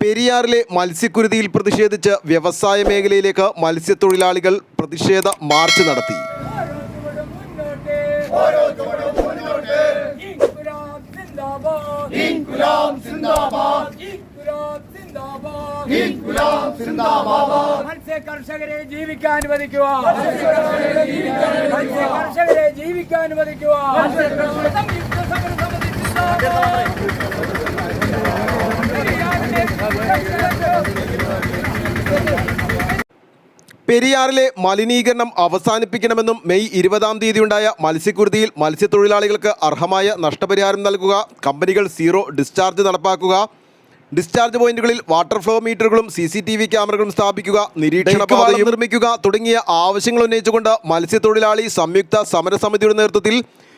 പെരിയാറിലെ മത്സ്യക്കുരുതിയിൽ പ്രതിഷേധിച്ച് വ്യവസായ മേഖലയിലേക്ക് മത്സ്യത്തൊഴിലാളികൾ പ്രതിഷേധ മാർച്ച് നടത്തി. ഓരോ ചുവടും മുന്നോട്ട് ഇൻകുലാബ് സിന്ദാബാദ് ഇൻകുലാബ് സിന്ദാബാദ് ഇൻകുലാബ് സിന്ദാബാദ് മത്സ്യ കർഷകരെ ജീവിക്കാൻ അനുവദിക്കുക മത്സ്യകർഷകരെ ജീവിക്കാൻ അനുവദിക്കുക സംയുക്ത സമര സമിതി പെരിയാറിലെ മലിനീകരണം അവസാനിപ്പിക്കണമെന്നും മെയ് ഇരുപതാം തീയതിയുണ്ടായ മത്സ്യക്കുരുതിയിൽ മത്സ്യത്തൊഴിലാളികൾക്ക് അർഹമായ നഷ്ടപരിഹാരം നൽകുക കമ്പനികൾ സീറോ ഡിസ്ചാർജ് നടപ്പാക്കുക ഡിസ്ചാർജ് പോയിന്റുകളിൽ വാട്ടർ ഫ്ലോ മീറ്ററുകളും സി സി ടി വി ക്യാമറകളും സ്ഥാപിക്കുക നിരീക്ഷണ പാതയും നിർമ്മിക്കുക തുടങ്ങിയ ആവശ്യങ്ങൾ ഉന്നയിച്ചുകൊണ്ട് മത്സ്യത്തൊഴിലാളി സംയുക്ത സമരസമിതിയുടെ നേതൃത്വത്തിൽ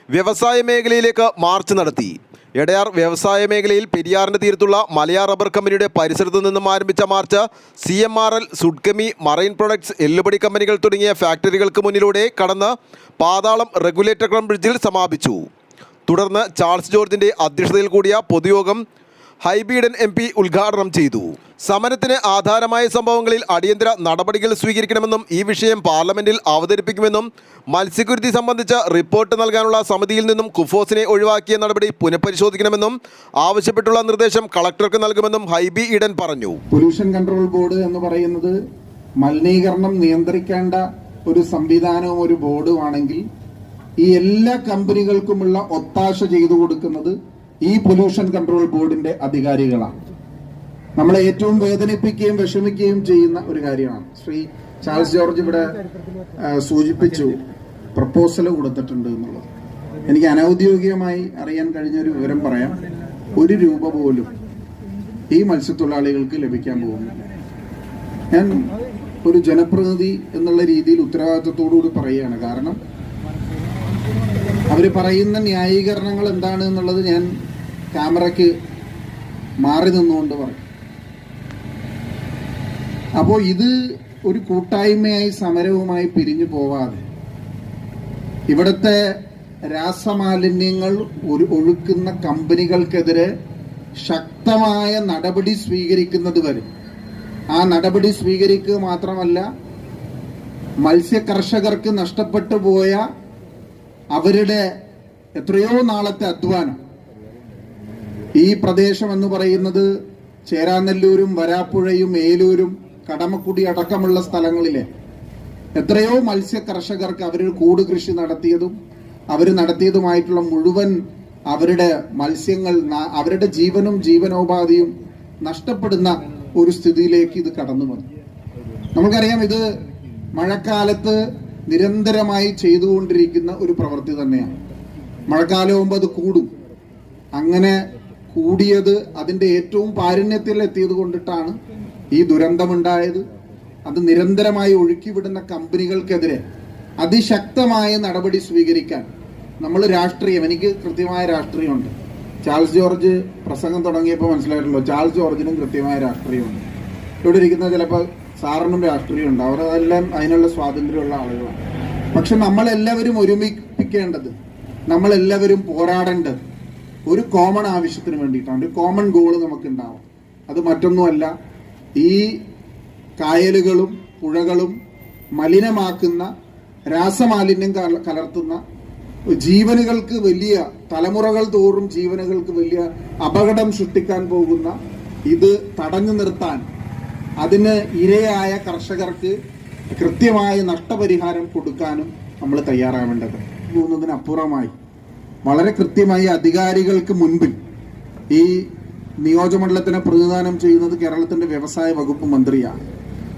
വ്യവസായ മേഖലയിലേക്ക് മാർച്ച് നടത്തി. എടയാർ വ്യവസായ മേഖലയിൽ പെരിയാറിന്റെ തീരത്തുള്ള മലയാർ റബ്ബർ കമ്പനിയുടെ പരിസരത്തു നിന്നും ആരംഭിച്ച march C M R L സുഡ്കമി marine products എല്ലുപടി കമ്പനികൾ തുടങ്ങിയ ഫാക്ടറികൾക്ക് മുന്നിലൂടെ കടന്ന് പാതാളം റെഗുലേറ്റർ കം ബ്രിഡ്ജിൽ സമാപിച്ചു. തുടർന്ന് ചാൾസ് ജോർജിന്റെ അധ്യക്ഷതയിൽ കൂടിയ പൊതുയോഗം ഹൈബീഡൻ എം പി ഉദ്ഘാടനം ചെയ്തു. സമരത്തിന് ആധാരമായ സംഭവങ്ങളിൽ അടിയന്തര നടപടികൾ സ്വീകരിക്കണമെന്നും ഈ വിഷയം പാർലമെന്റിൽ അവതരിപ്പിക്കുമെന്നും മത്സ്യക്കുരുതി സംബന്ധിച്ച റിപ്പോർട്ട് നൽകാനുള്ള സമിതിയിൽ നിന്നും കുഫോസിനെ ഒഴിവാക്കിയ നടപടി പുനഃപരിശോധിക്കണമെന്നും ആവശ്യപ്പെട്ടുള്ള നിർദ്ദേശം കളക്ടർക്ക് നൽകുമെന്നും ഹൈബി ഈഡൻ പറഞ്ഞു. പൊല്യൂഷൻ കൺട്രോൾ ബോർഡ് എന്ന് പറയുന്നത് മലിനീകരണം നിയന്ത്രിക്കേണ്ട ഒരു സംവിധാനവും ഒരു ബോർഡുമാണെങ്കിൽ ഈ എല്ലാ കമ്പനികൾക്കുമുള്ള ഒത്താശ ചെയ്തു കൊടുക്കുന്നത് ഈ പൊല്യൂഷൻ കൺട്രോൾ ബോർഡിന്റെ അധികാരികളാണ്. നമ്മളെ ഏറ്റവും വേദനിപ്പിക്കുകയും വിഷമിക്കുകയും ചെയ്യുന്ന ഒരു കാര്യമാണ്. ശ്രീ ചാൾസ് ജോർജ് ഇവിടെ സൂചിപ്പിച്ചു പ്രപ്പോസൽ കൊടുത്തിട്ടുണ്ട് എന്നുള്ളത്. എനിക്ക് അനൌദ്യോഗികമായി അറിയാൻ കഴിഞ്ഞ ഒരു വിവരം പറയാം. ഒരു രൂപ പോലും ഈ മത്സ്യത്തൊഴിലാളികൾക്ക് ലഭിക്കാൻ പോകുന്നില്ല. ഞാൻ ഒരു ജനപ്രതിനിധി എന്നുള്ള രീതിയിൽ ഉത്തരവാദിത്വത്തോടുകൂടി പറയുകയാണ്. കാരണം അവർ പറയുന്ന ന്യായീകരണങ്ങൾ എന്താണ് എന്നുള്ളത് ഞാൻ ക്യാമറയ്ക്ക് മാറി നിന്നുകൊണ്ട് പറയും അപ്പോൾ ഇത് ഒരു കൂട്ടായ്മയായി സമരവുമായി പിരിഞ്ഞു പോവാതെ ഇവിടുത്തെ രാസമാലിന്യങ്ങൾ ഒരു ഒഴുക്കുന്ന കമ്പനികൾക്കെതിരെ ശക്തമായ നടപടി സ്വീകരിക്കുന്നത് വരെ. ആ നടപടി സ്വീകരിക്കുക മാത്രമല്ല മത്സ്യ കർഷകർക്ക് നഷ്ടപ്പെട്ടു പോയ അവരുടെ എത്രയോ നാളത്തെ അധ്വാനം. ഈ പ്രദേശം എന്ന് പറയുന്നത് ചേരാനെല്ലൂരും വരാപ്പുഴയും ഏലൂരും കടമക്കുടി അടക്കമുള്ള സ്ഥലങ്ങളിലെ എത്രയോ മത്സ്യ കർഷകർക്ക് അവർ കൂട് കൃഷി നടത്തിയതും അവർ നടത്തിയതുമായിട്ടുള്ള മുഴുവൻ അവരുടെ മത്സ്യങ്ങൾ അവരുടെ ജീവനും ജീവനോപാധിയും നഷ്ടപ്പെടുന്ന ഒരു സ്ഥിതിയിലേക്ക് ഇത് കടന്നു വന്നു. നമുക്കറിയാം ഇത് മഴക്കാലത്ത് നിരന്തരമായി ചെയ്തുകൊണ്ടിരിക്കുന്ന ഒരു പ്രവൃത്തി തന്നെയാണ്. മഴക്കാലമാകുമ്പോൾ അത് കൂടും. അങ്ങനെ കൂടിയത് അതിന്റെ ഏറ്റവും പാരണ്യത്തിൽ എത്തിയത് കൊണ്ടിട്ടാണ് ഈ ദുരന്തമുണ്ടായത്. അത് നിരന്തരമായി ഒഴുക്കിവിടുന്ന കമ്പനികൾക്കെതിരെ അതിശക്തമായ നടപടി സ്വീകരിക്കാൻ നമ്മൾ രാഷ്ട്രീയം എനിക്ക് കൃത്യമായ രാഷ്ട്രീയമുണ്ട്. ചാൾസ് ജോർജ് പ്രസംഗം തുടങ്ങിയപ്പോൾ മനസ്സിലായിട്ടുള്ളൂ ചാൾസ് ജോർജിനും കൃത്യമായ രാഷ്ട്രീയമുണ്ട്. ഇവിടെ ഇരിക്കുന്ന ചിലപ്പോൾ സാറിനും രാഷ്ട്രീയമുണ്ട്. അവർ അതെല്ലാം അതിനുള്ള സ്വാതന്ത്ര്യമുള്ള ആളുകളാണ്. പക്ഷെ നമ്മളെല്ലാവരും ഒരുമിപ്പിക്കേണ്ടത് നമ്മളെല്ലാവരും പോരാടേണ്ടത് ഒരു കോമൺ ആവശ്യത്തിന് വേണ്ടിയിട്ടാണ്. ഒരു കോമൺ ഗോൾ നമുക്ക് ഉണ്ടാവും അത് മറ്റൊന്നുമല്ല ഈ കായലുകളും പുഴകളും മലിനമാക്കുന്ന രാസമാലിന്യം കലർത്തുന്ന ജീവനുകൾക്ക് വലിയ തലമുറകൾ തോറും ജീവനുകൾക്ക് വലിയ അപകടം സൃഷ്ടിക്കാൻ പോകുന്ന ഇത് തടഞ്ഞു നിർത്താൻ അതിന് ഇരയായ കർഷകർക്ക് കൃത്യമായ നഷ്ടപരിഹാരം കൊടുക്കാനും നമ്മൾ തയ്യാറാവേണ്ടത്. പോകുന്നതിനപ്പുറമായി വളരെ കൃത്യമായി അധികാരികൾക്ക് മുൻപിൽ ഈ നിയോജകമണ്ഡലത്തിനെ പ്രതിദാനം ചെയ്യുന്നത് കേരളത്തിന്റെ വ്യവസായ വകുപ്പ് മന്ത്രിയാണ്.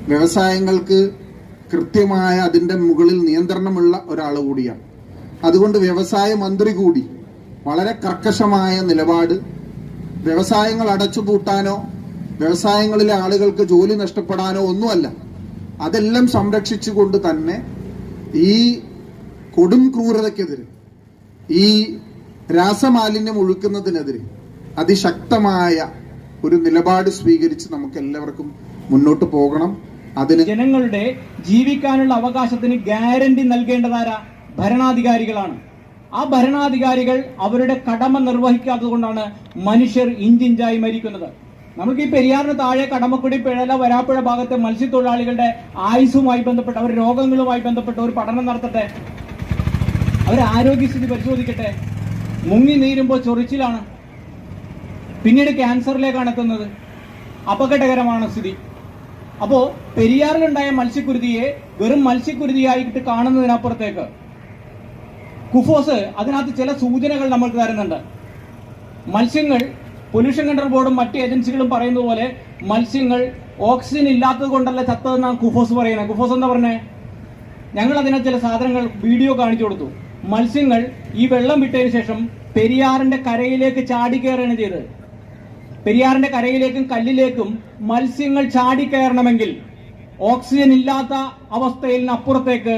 വ്യവസായങ്ങൾക്ക് കൃത്യമായ അതിന്റെ മുകളിൽ നിയന്ത്രണമുള്ള ഒരാൾ കൂടിയാണ്. അതുകൊണ്ട് വ്യവസായ മന്ത്രി കൂടി വളരെ കർക്കശമായ നിലപാട് വ്യവസായങ്ങൾ അടച്ചുപൂട്ടാനോ വ്യവസായങ്ങളിലെ ആളുകൾക്ക് ജോലി നഷ്ടപ്പെടാനോ ഒന്നുമല്ല. അതെല്ലാം സംരക്ഷിച്ചുകൊണ്ട് തന്നെ ഈ കൊടും ക്രൂരതയ്ക്കെതിരെ ഈ രാസമാലിന്യം ഒഴുക്കുന്നതിനെതിരെ അതിശക്തമായ ഒരു നിലപാട് സ്വീകരിച്ച് നമുക്ക് എല്ലാവർക്കും മുന്നോട്ട് പോകണം. അതിന് ജനങ്ങളുടെ ജീവിക്കാനുള്ള അവകാശത്തിന് ഗ്യാരണ്ടി നൽകേണ്ടതാരാ? ഭരണാധികാരികളാണ്. ആ ഭരണാധികാരികൾ അവരുടെ കടമ നിർവഹിക്കാത്തത് കൊണ്ടാണ് മനുഷ്യർ ഇഞ്ചിഞ്ചായി മരിക്കുന്നത്. നമുക്ക് ഈ പെരിയാറിന് താഴെ കടമക്കുടി പിഴല വരാപ്പുഴ ഭാഗത്തെ മത്സ്യത്തൊഴിലാളികളുടെ ആയുസുമായി ബന്ധപ്പെട്ട അവരുടെ രോഗങ്ങളുമായി ബന്ധപ്പെട്ട ഒരു പഠനം നടത്തട്ടെ. അവരുടെ ആരോഗ്യസ്ഥിതി പരിശോധിക്കട്ടെ. മുങ്ങി നീരുമ്പോൾ ചൊറിച്ചിലാണ്. പിന്നീട് ക്യാൻസറിലേക്കാണ് എത്തുന്നത് അപകടകരമാണ് സ്ഥിതി. അപ്പോൾ പെരിയാറിലുണ്ടായ മത്സ്യക്കുരുതിയെ വെറും മത്സ്യക്കുരുതിയായിട്ട് കാണുന്നതിനപ്പുറത്തേക്ക് കുഫോസ് അതിനകത്ത് ചില സൂചനകൾ നമ്മൾക്ക് തരുന്നുണ്ട്. മത്സ്യങ്ങൾ പൊല്യൂഷൻ കൺട്രോൾ ബോർഡും മറ്റ് ഏജൻസികളും പറയുന്നത് പോലെ മത്സ്യങ്ങൾ ഓക്സിജൻ ഇല്ലാത്തത് കൊണ്ടല്ല ചത്തതെന്നാണ് കുഫോസ് പറയുന്നത്. കുഫോസ് എന്താ പറഞ്ഞേ? ഞങ്ങൾ അതിനെ ചില സാധനങ്ങൾ വീഡിയോ കാണിച്ചു കൊടുത്തു. മത്സ്യങ്ങൾ ഈ വെള്ളം വിട്ടതിന് ശേഷം പെരിയാറിന്റെ കരയിലേക്ക് ചാടിക്കയറുകയാണ് ചെയ്തത്. പെരിയാറിന്റെ കരയിലേക്കും കല്ലിലേക്കും മത്സ്യങ്ങൾ ചാടിക്കയറണമെങ്കിൽ ഓക്സിജൻ ഇല്ലാത്ത അവസ്ഥയിൽ അപ്പുറത്തേക്ക്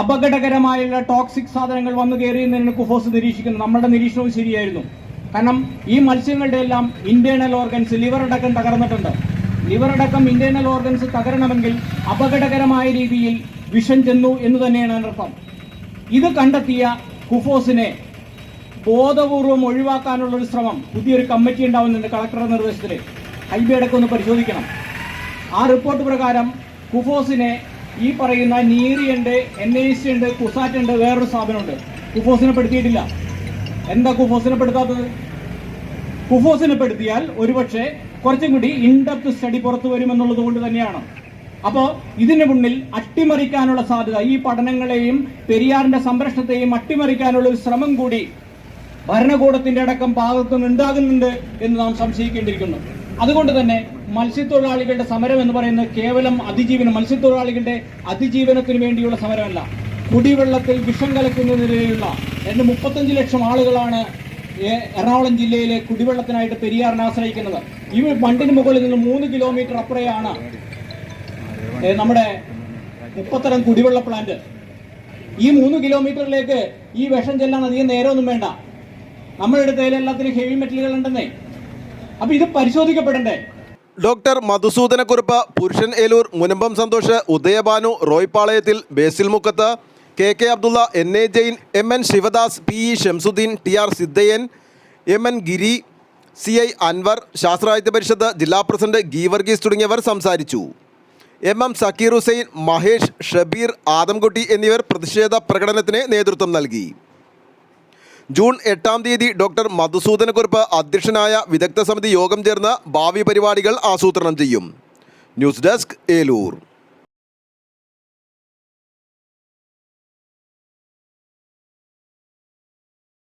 അപകടകരമായുള്ള ടോക്സിക് സാധനങ്ങൾ വന്നു കയറിയെന്നതിന് കുഫോസ് നിരീക്ഷിക്കുന്നത്. നമ്മുടെ നിരീക്ഷണവും ശരിയായിരുന്നു. കാരണം ഈ മത്സ്യങ്ങളുടെ എല്ലാം ഇന്റേണൽ ഓർഗൻസ് ലിവർ അടക്കം തകർന്നിട്ടുണ്ട്. ലിവർ അടക്കം ഇന്റേണൽ ഓർഗൻസ് തകരണമെങ്കിൽ അപകടകരമായ രീതിയിൽ വിഷം ചെന്നു എന്ന് തന്നെയാണ് അതിനർത്ഥം ഇത് കണ്ടെത്തിയ കുഫോസിനെ ബോധപൂർവം ഒഴിവാക്കാനുള്ള ഒരു ശ്രമം പുതിയൊരു കമ്മിറ്റി ഉണ്ടാവുന്നുണ്ട് കളക്ടറുടെ നിർദ്ദേശത്തിൽ ഹൈബി അടക്കം ഒന്ന് പരിശോധിക്കണം. ആ റിപ്പോർട്ട് പ്രകാരം കുഫോസിനെ ഈ പറയുന്ന നീറിയുണ്ട് എൻ ഐ സി ഉണ്ട് കുസാറ്റ് ഉണ്ട് വേറൊരു സ്ഥാപനമുണ്ട്. കുഫോസിനെ പെടുത്തിയിട്ടില്ല. എന്താ കുഫോസിനെ പെടുത്താത്തത് കുഫോസിനെ പെടുത്തിയാൽ ഒരുപക്ഷെ കുറച്ചും കൂടി ഇൻഡെപ്ത് സ്റ്റഡി പുറത്തു വരുമെന്നുള്ളത് കൊണ്ട് തന്നെയാണ്. അപ്പോൾ ഇതിന് മുന്നിൽ അട്ടിമറിക്കാനുള്ള സാധ്യത ഈ പഠനങ്ങളെയും പെരിയാറിന്റെ സംരക്ഷണത്തെയും അട്ടിമറിക്കാനുള്ള ഒരു ശ്രമം കൂടി ഭരണകൂടത്തിന്റെ അടക്കം ഭാഗത്തുനിന്ന് ഉണ്ടാകുന്നുണ്ട് എന്ന് നാം സംശയിക്കേണ്ടിയിരിക്കുന്നു. അതുകൊണ്ട് തന്നെ മത്സ്യത്തൊഴിലാളികളുടെ സമരം എന്ന് പറയുന്നത് കേവലം അതിജീവനം മത്സ്യത്തൊഴിലാളികളുടെ അതിജീവനത്തിന് വേണ്ടിയുള്ള സമരമല്ല. കുടിവെള്ളത്തിൽ വിഷം കലക്കുന്നതിനെതിരെയുള്ള രണ്ട് മുപ്പത്തഞ്ച് ലക്ഷം ആളുകളാണ് എറണാകുളം ജില്ലയിലെ കുടിവെള്ളത്തിനായിട്ട് പെരിയാറിനെ ആശ്രയിക്കുന്നത്. ഈ ബണ്ടിന് മുകളിൽ നിന്ന് മൂന്ന് കിലോമീറ്റർ അപ്പുറയാണ് നമ്മുടെ മുപ്പത്തരം കുടിവെള്ള പ്ലാന്റ്. ഈ മൂന്ന് കിലോമീറ്ററിലേക്ക് ഈ വിഷം ചെല്ലാൻ അധികം നേരമൊന്നും വേണ്ട. നമ്മുടെ അടുത്ത് എല്ലാത്തിനും ഹെവി മെറ്റലുകൾ ഉണ്ടെന്നേ. അപ്പൊ ഇത് പരിശോധിക്കപ്പെടണ്ടേ? ഡോക്ടർ മധുസൂദനക്കുറുപ്പ് പുരുഷൻ Eloor Munambam Santhosh Udayabhanu റോയ്പാളയത്തിൽ Basil Mukkath K K Abdulla N A Jain M N Sivadas P E Shamsuddin T R Sidhayan M N Giri C I Anwar Sasthrasahithya Parishad ജില്ലാ പ്രസിഡന്റ് ഗീവർഗീസ് തുടങ്ങിയവർ സംസാരിച്ചു. എം എം സക്കീർ ഹുസൈൻ മഹേഷ് ഷബീർ ആദംകുട്ടി എന്നിവർ പ്രതിഷേധ പ്രകടനത്തിന് നേതൃത്വം നൽകി. ജൂൺ എട്ടാം തീയതി ഡോക്ടർ മധുസൂദനക്കുറിപ്പ് അധ്യക്ഷനായ വിദഗ്ധ സമിതി യോഗം ചേർന്ന് ഭാവി പരിപാടികൾ ആസൂത്രണം ചെയ്യും. News desk Eloor.